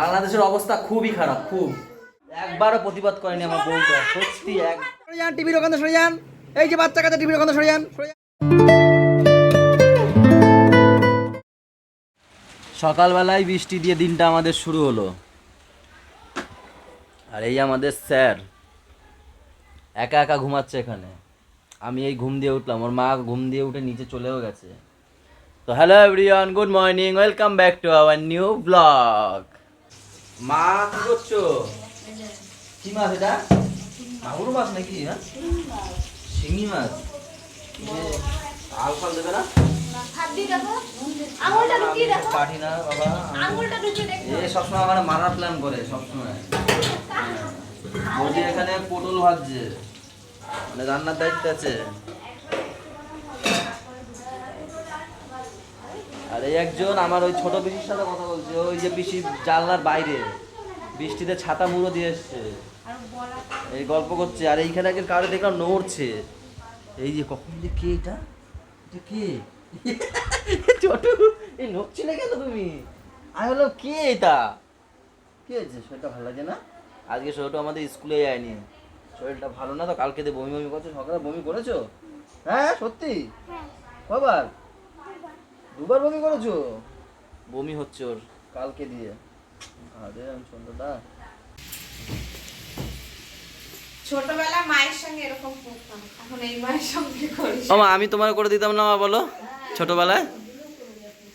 বাংলাদেশের অবস্থা খুবই খারাপ খুব। একবারও প্রতিবাদ করেনি আমার বউটা সত্যি এক সরে যান টিভির ওখানে সরে যান এই যে বাচ্চা কাচ্চা টিভির ওখানে সরে যান। সকালবেলায় বৃষ্টি দিয়ে দিনটা আমাদের শুরু হলো। আর এই আমাদের স্যার একা একা ঘুমাচ্ছে এখানে। আমি এই ঘুম দিয়ে উঠলাম ওর মা ঘুম দিয়ে উঠে নিচে চলেও গেছে। তো hello everyone good morning welcome back to our new vlog মা, কি করছ? কি মাছ এটা? মাগুর মাছ নাকি হ্যাঁ শিঙি মাছ। আল ফাল দেবে না? বাবা এ, সবসময় মারার প্ল্যান করে, সবসময়। এখানে পটল ভাজছে। মানে রান্নার দায়িত্ব আছে। আর এই একজন আমার ওই ছোট পিসির সাথে কথা বলছে ওই যে পিসি জানলার বাইরে। বৃষ্টিতে ছাতা মুড়ো দিয়ে এসছে। এই গল্প করছে আর এইখানে একজন কারও দেখলাম নড়ছে। এই যে কখন যে কে এটা? এটা কে? ছোট এই নড়ছিলে কেন তুমি? আমি বললাম কে এটা? কে হয়েছে? শরীরটা ভালো লাগে না? আজকে শরীরটা আমাদের স্কুলে যায়নি। শরীরটা ভালো না তো কালকে বমি বমি করছ সকালে বমি করেছ? হ্যাঁ সত্যি? কবার? দুবার বমি করেছ? বমি হচ্ছে ওর। কালকে দিয়ে। আরে আমি সন্ধ্যাটা ছোটবেলা মায়ের সঙ্গে এরকম করতাম। এখন এই মায়ের সঙ্গে করি ও মা আমি তোমার করে দিতাম না মা বলো? ছোটবেলায়?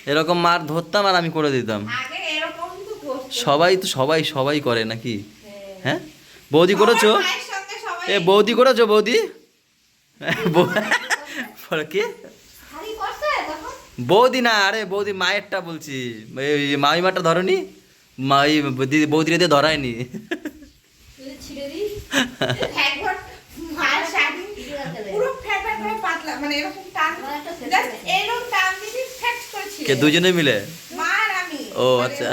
এরকম মার ধরতাম আর আমি করে দিতাম। আগে এরকম তো করতো। সবাই তো সবাই সবাই করে নাকি? হ্যাঁ। বৌদি করেছ? সবার মায়ের সঙ্গে সবাই এ বৌদি করেছ বৌদি? বৌ- বলো কি? বৌদি না আরে বৌদি মায়েরটা বলছি। এই মামিমাটা ধরনি? মা এই দিদি বৌদিরে দিয়ে ধরায়নি। মানে কে দুজনে মিলে? ও, মানে আচ্ছা।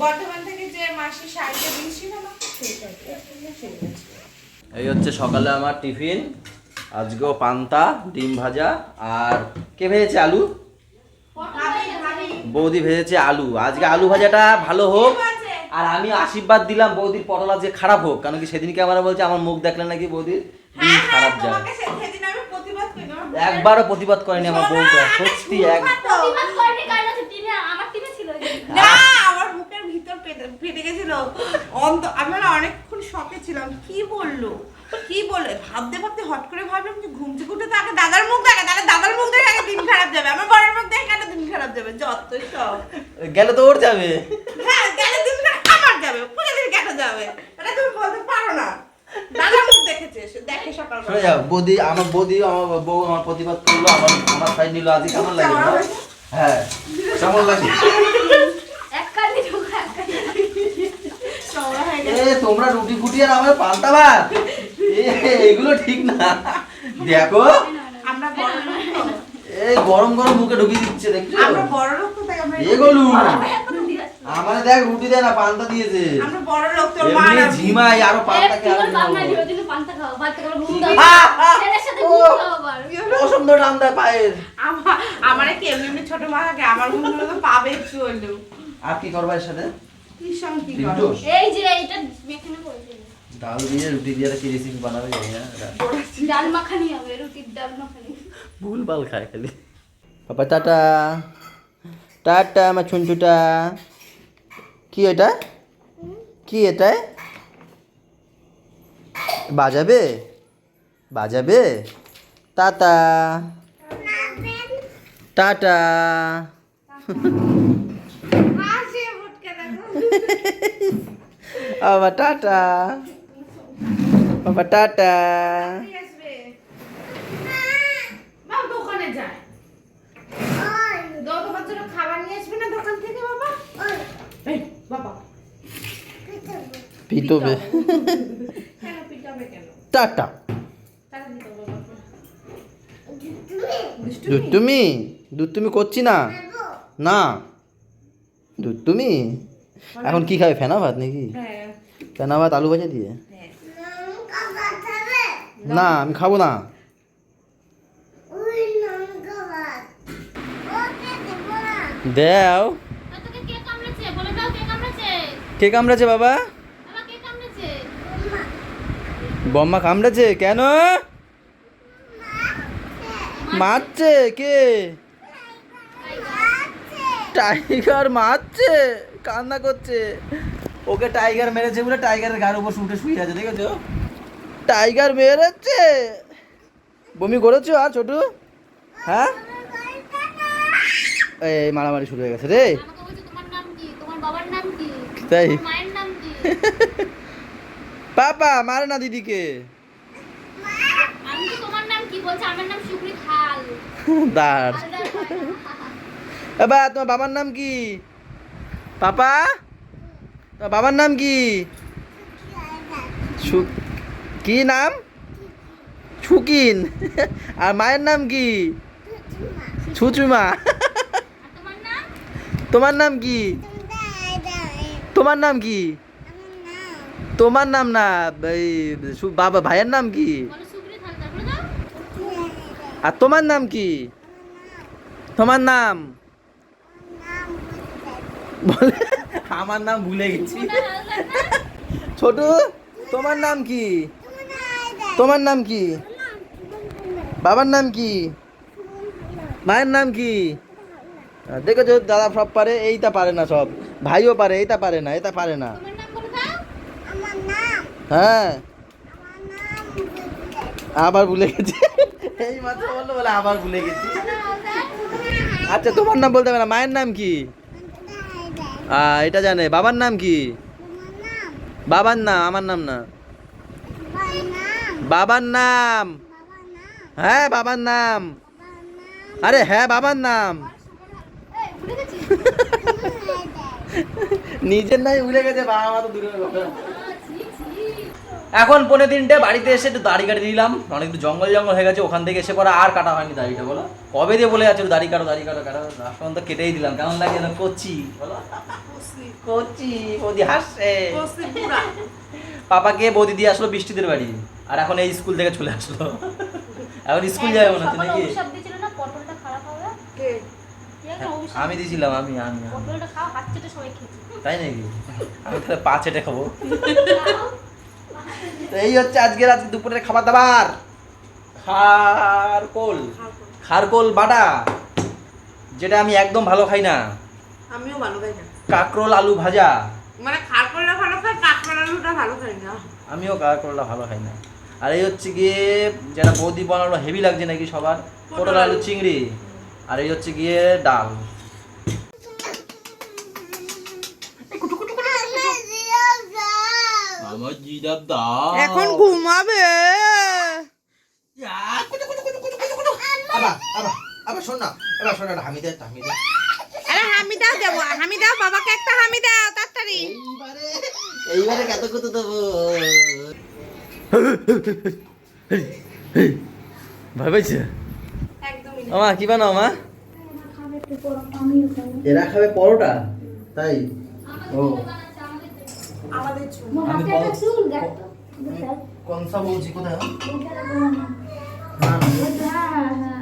বর্ধমান থেকে যে মাসি শাড়িটা দিয়েছিল গেছে। এই হচ্ছে সকালে আমার টিফিন। আজকেও পান্তা ডিম ভাজা আর কে ভেজেছে আলু? বৌদি ভেজেছে আলু। আজকে আলু ভাজাটা ভালো হোক আর আমি আশীর্বাদ দিলাম বৌদির পটল আজকে খারাপ হোক কারণ কি সেদিনকে আমার বলছে আমার মুখ দেখলে নাকি বৌদির ডিম হ্যাঁ, খারাপ হ্যাঁ, যায়। তোমাকে সে- সেদিন আমি প্রতিবাদ করি আমার একবারও প্রতিবাদ করেনি আমার বউটা সত্যি এক প্রতিবাদ করেনি কারণ হচ্ছে টিমে আমার টিমে ছিল ওই দিন। না আমার বুকের ভিতর পেটে ফেটে গেছিল। অন্ত আমি অনেকক্ষণ শকে ছিলাম কি বলল? কি বলল ভাবতে ভাবতে হট করে ভাবলাম যে ঘুম থেকে উঠে তো আগে দাদার মুখ দেখে তাহলে দাদার মুখ দেখে আগে দিন খারাপ যাবে। আমার বড়ের মুখ দেখে কেন দিন খারাপ যাবে? যত সব। গেলে তো ওর যাবে। হ্যাঁ গেলে দিন খারাপ আমার যাবে। দিন কেন যাবে? এটা তুমি বলতে পারো না। দাদার মুখ দেখেছে দেখে সকাল বৌদি আমার বৌদি আমার বউ আমার প্রতিবাদ করল আমার আমার সাইড নিল আজকে কেমন লাগে হ্যাঁ কেমন লাগে এক কান্দি ঢোকা এক কান্দি চওড়া এ গেছে। তোমরা রুটি ফুটি আর আমার পাল্টা ভাত। এ এগুলো ঠিক না। দেখো। আমরা। এই গরম গরম মুখে ঢুকিয়ে দিচ্ছে দেখছ? আমরা বড় লোক তো তাই আমরা এগুলো আমার দেখ রুটি দেয় না পান্তা দিয়েছে। আমরা বড় লোক তোর মা আর ঝিমাই আরও পান্তা কে আরও বাংলা দিও দিন পান্তা খাও ভাত খাও ঘুম দাও। আহ, আহ, সাথে ঘুম দাও আবার। প্রচণ্ড ঠান্ডা পায়ের। আমার আমার কি এমনি এমনি ছোট মা থাকে আমার মনে তো পাবে একটু আর কি করবা এর সাথে? কি সঙ্গে কি ডিম এই যে এটা ডাল দিয়ে রুটি দিয়ে একটা কি রেসিপি বানাবে জানি না ডাল মাখানি হবে রুটির ডাল মাখানি। ভুল ভালো খায় খালি। বাবা টাটা। টাটা আমার ছুনটুটা কি এটা? কি এটা? বাজাবে? বাজাবে? টাটা। টাটা। বাবা টাটা। বাবা? টাটা পিটাবে। টাটা। টাকা দিতে দুধ তুমি দুধ তুমি করছি না। না। দুধ তুমি এখন কি খাবে ফেনা ভাত নাকি? হ্যাঁ। ফেনা ভাত আলু ভাজা দিয়ে? না আমি খাব না। দেও। কে কামড়েছে? বলে দাও কে কামড়েছে। কে কামড়েছে বাবা? বম্মা। কামড়েছে? কেন? মারছে। কে? টাইগার মারছে? কান্না করছে। ওকে টাইগার মেরেছে বলে টাইগারের গায়ের উপর শুটে শুয়ে আছে দেখেছ? টাইগার মেরেছে। বমি করেছ আর ছোটু? হ্যাঁ? এই মারামারি শুরু হয়ে গেছে রে। আমাকে বলছে তোমার নাম কি? তোমার বাবার নাম কি? তাই। তোমার মায়ের নাম কি? পাপা মারে না দিদিকে। আমি তো তোমার নাম কি বলছে? আমার নাম শুক্রি খাল। দাঁড়। এবার তোমার বাবার নাম কি? পাপা? তোমার বাবার নাম কি? সু- কি নাম? ছুকিন। আর মায়ের নাম কি? ছুচুমা। তোমার নাম কি? তোমার নাম কি? তোমার নাম না বাবা, ভাইয়ের নাম কি? আর তোমার নাম কি? তোমার নাম? বলে, আমার নাম ভুলে গেছি। ছোট, তোমার নাম কি? তোমার নাম কি? বাবার নাম কি? মায়ের নাম কি? দেখেছ দাদা সব পারে এইটা পারে না সব। ভাইও পারে এইটা পারে না এটা পারে না। হ্যাঁ। আবার ভুলে গেছি। এই মাত্র বলল বলে আবার ভুলে গেছি। আচ্ছা তোমার নাম বলতে হবে না মায়ের নাম কি? এটা জানে। বাবার নাম কি? বাবার নাম আমার নাম না। বাবার নাম। হ্যাঁ বাবার নাম। আরে হ্যাঁ বাবার নাম। নিজের নাই উড়ে গেছে বাবা মা তো দূরের কথা। এখন পনেরো তিনটে বাড়িতে এসে একটু দাড়ি কাটি দিলাম অনেক একটু জঙ্গল জঙ্গল হয়ে গেছে ওখান থেকে এসে পরে আর কাটা হয়নি দাড়িটা বলো। কবে দিয়ে বলে যাচ্ছে দাড়ি কাটো দাড়ি কাটো কাটো এখন তো কেটেই দিলাম কেমন লাগে যেন করছি বলো। করছি বৌদি হাসছে। পাপাকে বৌদি দিয়ে আসলো বৃষ্টিদের বাড়ি। আর এখন এই স্কুল থেকে চলে আসলো। এখন স্কুল যাবে মনে হচ্ছে নাকি? না? পটলটা খারাপ হবে? কে? কি আমি দিয়েছিলাম আমি আমি তাই নাকি? আমি তাহলে পা চেটে খাব। তো এই হচ্ছে আজকের আজকে দুপুরের খাবার দাবার। খারকোল। খারকোল। বাটা যেটা আমি একদম ভালো খাই না। আমিও ভালো খাই না। কাকরোল আলু ভাজা। মানে খারকলটা ভালো খাই কাঁকড়ার আলুটা ভালো খাই না। আমিও কাকরোলটা ভালো খাই না। আর এই হচ্ছে গিয়ে যেটা বৌদি বানানো হেভি লাগছে নাকি সবার? পটল আলু চিংড়ি। আর এই হচ্ছে গিয়ে ডাল। আমার এখন ঘুমাবে। আবার আবার আবার শোন না। এবার শোন না হামি দে আরে হামি দাও দেবো হামি দাও বাবাকে একটা হামি দাও তাড়াতাড়ি। এইবারে এইবারে কত কত দেবো? ভয় পাইছে? আমা কি বানাও মা? এরা খাবে পরোটা তাই? ও। আমাদের চুল আমি কনসা বলছি কোথায় না, না,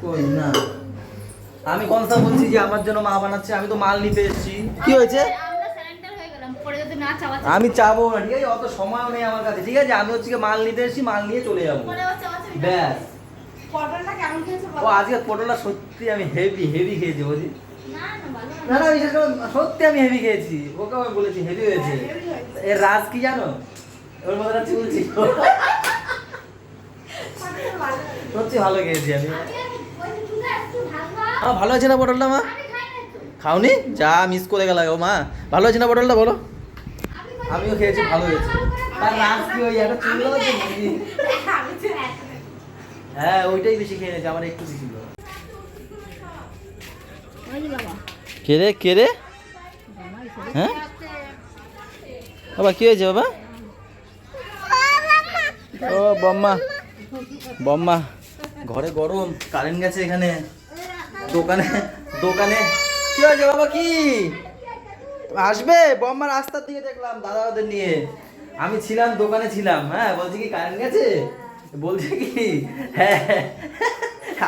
কই না। আমি কনসা বলছি যে আমার জন্য মা বানাচ্ছে আমি তো মাল নিতে এসেছি। কি হয়েছে? হয়ে না চাওয়া আমি চাবো না ঠিক আছে? অত সময়ও নেই আমার কাছে ঠিক আছে? আমি হচ্ছে মাল নিতে এসেছি মাল নিয়ে চলে যাব। ব্যাস। পটলটা কেমন খেয়েছো ও আজকে পটলটা সত্যি আমি হেভি হেভি খেয়েছি বুঝি না না বিশেষ করে সত্যি আমি হেভি খেয়েছি। ওকে আমি বলেছি হেভি হয়েছে। এর রাজ কি জানো? ওর মধ্যে চুলছি সত্যি ভালো খেয়েছি আমি। চুলে ভালো আছে না পটলটা মা? খাওনি? যা মিস করে গেল ও মা। ভালো আছে না পটলটা বলো। আমিও খেয়েছি ভালো হয়েছে। তার রাজ কি ওই একটা চুল হ্যাঁ ওইটাই বেশি খেয়ে নিয়েছে আমার একটু বেশি ছিল কে রে কে রে? হ্যাঁ? বাবা কি হয়েছে বাবা? ও বম্মা। বম্মা। ঘরে গরম কারেন্ট গেছে এখানে। দোকানে দোকানে। কি হয়েছে বাবা কি? আসবে? বম্মা রাস্তার দিকে দেখলাম দাদা ওদের নিয়ে। আমি ছিলাম, দোকানে ছিলাম। হ্যাঁ বলছি কি কারেন্ট গেছে? বলছি কি হ্যাঁ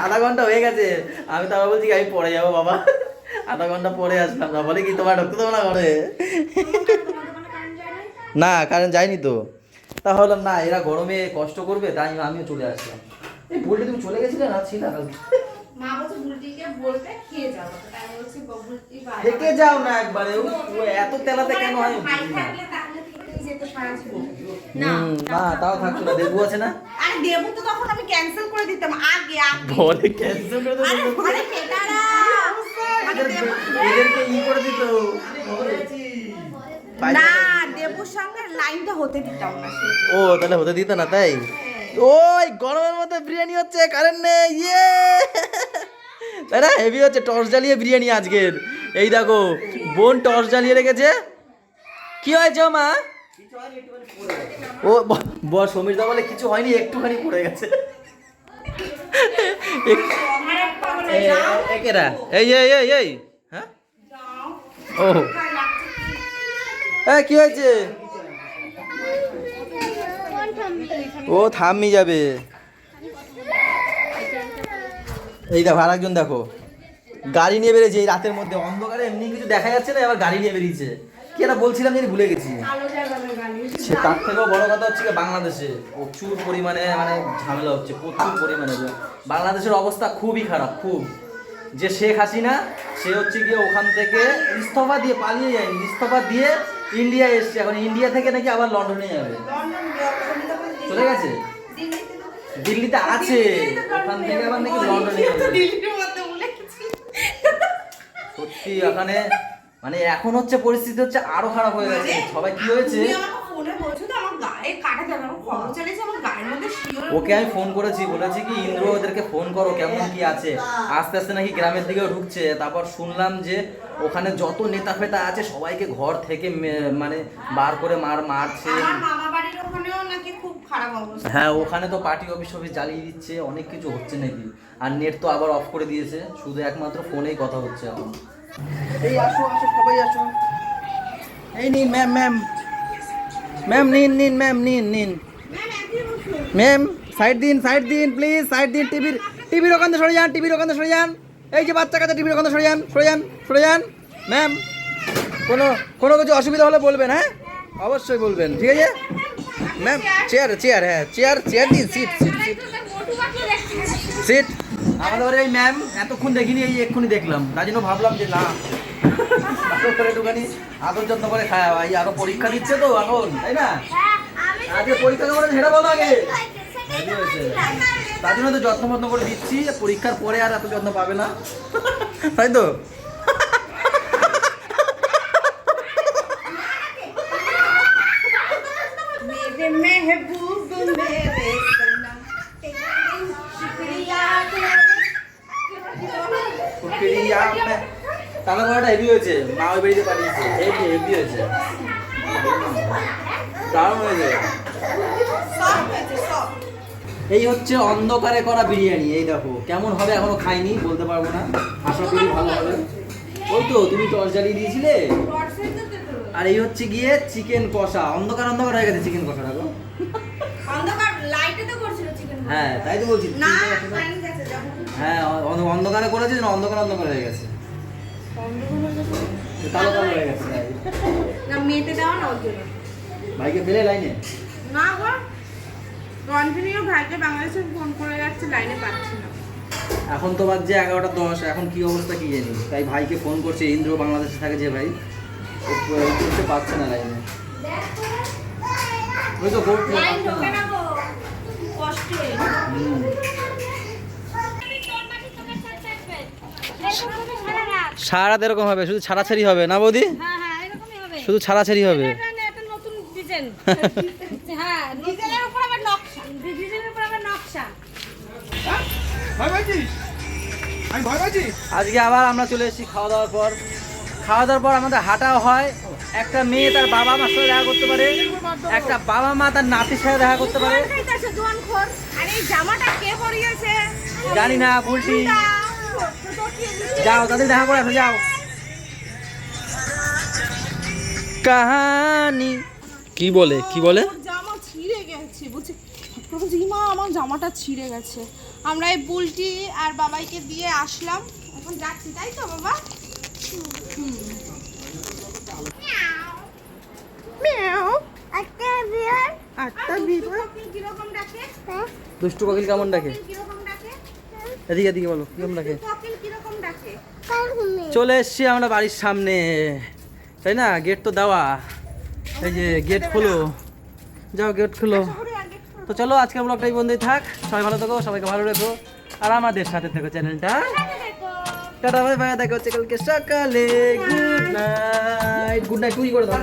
আধা ঘণ্টা হয়ে গেছে। আমি তারপর বলছি কি, আমি পরে যাব বাবা। আধা ঘণ্টা পরে আসলাম। না, বলে কি, তোমার ঢুকতে দেবো না ঘরে? না কারেন্ট যায়নি তো। তাহলে না, এরা গরমে কষ্ট করবে, তাই আমিও চলে আসলাম। এই বলতে তুমি চলে গেছিলে না? ছিল মা বলছে বুলটিকে বলতে খেয়ে যাব তাই আমি বলছি বুলটি থেকে যাও না একবারে। ও এত তেলাতে কেন হয়? ভাই থাকলে তাহলে থেকেই যেত সারাক্ষণ হুম, না তাও থাকতো না। দেবু আছে না? আরে দেবো তো তখন আমি ক্যান্সেল করে দিতাম আগে আগে। বলে ক্যান্সেল করে আরে আরে বেটারা। আগে এদেরকে ই করে দিত। না দেবুর সঙ্গে লাইনটা হতে দিতাম না ও তাহলে হতে দিত না তাই? ওই গরমের মধ্যে বিরিয়ানি হচ্ছে কারেন্ট নেই ইয়ে তাই না হেভি হচ্ছে টর্চ জ্বালিয়ে বিরিয়ানি আজকের। এই দেখো, বোন টর্চ জ্বালিয়ে রেখেছে। কি হয়েছে মা? ও, ব- ব- সমীর দা বলে কিছু হয়নি, একটুখানি পড়ে গেছে। এই এই এই এই হ্যাঁ? ও। হ্যাঁ কি হয়েছে? ও থামি যাবে। এই দেখো আর একজন দেখো। গাড়ি নিয়ে বেরিয়েছে এই রাতের মধ্যে। অন্ধকারে এমনি কিছু দেখা যাচ্ছে না এবার গাড়ি নিয়ে বেরিয়েছে। কি একটা বলছিলাম জানি ভুলে গেছি। সে তার থেকেও বড় কথা হচ্ছে বাংলাদেশে প্রচুর পরিমাণে মানে ঝামেলা হচ্ছে, প্রচুর পরিমাণে। বাংলাদেশের অবস্থা খুবই খারাপ, খুব। যে শেখ হাসিনা, সে হচ্ছে গিয়ে ওখান থেকে ইস্তফা দিয়ে পালিয়ে যায়নি। ইস্তফা দিয়ে ইন্ডিয়া এসছে। এখন ইন্ডিয়া থেকে নাকি আবার লন্ডনে যাবে। চলে গেছে? দিল্লিতে আছে। ওখান থেকে আবার নাকি লন্ডনে সত্যি ওখানে মানে এখন হচ্ছে পরিস্থিতি হচ্ছে আরও খারাপ হয়ে গেছে। সবাই কি হয়েছে? ওকে আমি ফোন করেছি বলেছি কি ইন্দ্র ওদেরকে ফোন করো কেমন কি আছে। আস্তে আস্তে নাকি গ্রামের দিকে ঢুকছে। তারপর শুনলাম যে ওখানে যত নেতা ফেতা আছে সবাইকে ঘর থেকে মানে বার করে মার মারছে। ওখানেও নাকি খুব খারাপ অবস্থা। হ্যাঁ ওখানে তো পার্টি অফিস অফিস জ্বালিয়ে দিচ্ছে অনেক কিছু হচ্ছে নাকি? আর নেট তো আবার অফ করে দিয়েছে শুধু একমাত্র ফোনেই কথা হচ্ছে এখন। এই আসো আসো সবাই আসো। এই নিন ম্যাম ম্যাম ম্যাম নিন নিন ম্যাম নিন নিন। ম্যাম সাইড দিন সাইড দিন প্লিজ সাইড দিন টিভির টিভির ওখান থেকে সরে যান টিভির ওখান থেকে সরে যান। এই যে বাচ্চা কাছে টিভির ওখান থেকে সরে যান সরে যান সরে যান। ম্যাম কোনো কোনো কিছু অসুবিধা হলে বলবেন হ্যাঁ? অবশ্যই বলবেন ঠিক আছে? ম্যাম চেয়ার চেয়ার হ্যাঁ চেয়ার চেয়ার দিন সিট সিট সিট সিট আমাদের এই ম্যাম এতক্ষণ দেখিনি এই এক্ষুনি দেখলাম। তাই জন্য ভাবলাম যে না করে একটুখানি আদর যত্ন করে খায় এই আরও পরীক্ষা দিচ্ছে তো এখন তাই না? আজকে পরীক্ষা হয়েছে সেটা বলো আগে। তার জন্য তো যত্ন মত্ন করে দিচ্ছি পরীক্ষার পরে আর এত যত্ন পাবে না। তাই তো? তাহলে বড়টা হেভি হয়েছে মা ওই বাড়িতে পাঠিয়েছে। হেভি হেভি হয়েছে। দারুণ হয়েছে। এই হচ্ছে অন্ধকারে করা বিরিয়ানি এই দেখো। কেমন হবে এখনও খাইনি বলতে পারব না। আশা করি ভালো হবে। ওই তো তুমি টস জ্বালিয়ে দিয়েছিলে? আর এই হচ্ছে গিয়ে চিকেন কষা। অন্ধকার অন্ধকার হয়ে গেছে চিকেন কষাটা গো। অন্ধকার লাইটে তো করছিল চিকেন হ্যাঁ তাই তো বলছি। হ্যাঁ অন্ধ- অন্ধকারে করেছে অন্ধকার অন্ধকার হয়ে গেছে। কালো কালো হয়ে গেছে না না ওর জন্য? ভাইকে পেলে লাইনে? না গো। কন্টিনিউ ভাইকে বাংলাদেশে ফোন করে যাচ্ছে লাইনে পাচ্ছি না। এখন তো বাজছে এগারোটা দশ এখন কি অবস্থা কি জানি। তাই ভাইকে ফোন করছে ইন্দ্র বাংলাদেশে থাকে যে ভাই করতে পারছে না লাইনে। ওই তো না। কষ্টে হুম। সারা রাত এরকম হবে শুধু ছাড়াছাড়ি হবে না বৌদি? হ্যাঁ হ্যাঁ এরকমই হবে। শুধু ছাড়াছাড়ি হবে? এটা না, এটা নতুন ডিজাইন হ্যাঁ ডিজাইনের উপর আবার নকশা। ডিজাইনের উপর আবার নকশা। আজকে আবার আমরা চলে এসেছি খাওয়া দাওয়ার পর। খাওয়া দাওয়ার পর আমাদের হাঁটাও হয়। একটা মেয়ে তার বাবা মার সাথে দেখা করতে পারে। একটা বাবা মা তার নাতির সাথে দেখা করতে পারে। জানি না উল্টি যাও তাদের দেখা করে যাও। কাহানি। কি বলে কি বলে? জামা ছিঁড়ে গেছে বুঝছি বলছি মা আমার জামাটা ছিঁড়ে গেছে। আমরা এই বুলটি আর বাবাইকে দিয়ে আসলাম। এখন যাচ্ছি তাই তো বাবা? আটটা বিড়াল দুষ্টু কোকিল কেমন ডাকে? এদিকে এদিকে বলো, কীরকম ডাকে? চলে এসছি আমরা বাড়ির সামনে। তাই না? গেট তো দেওয়া। এই যে গেট খুলো। যাও, গেট খুলো। তো চলো, আজকের ব্লগটা এই বন্ধুই থাক। সবাই ভালো থাকো, সবাইকে ভালো রেখো। আর আমাদের সাথে থেকো চ্যানেলটা। Tata, bye bye. দেখা হচ্ছে কালকে সকালে। গুড নাইট গুড নাইট তুই করে দাও।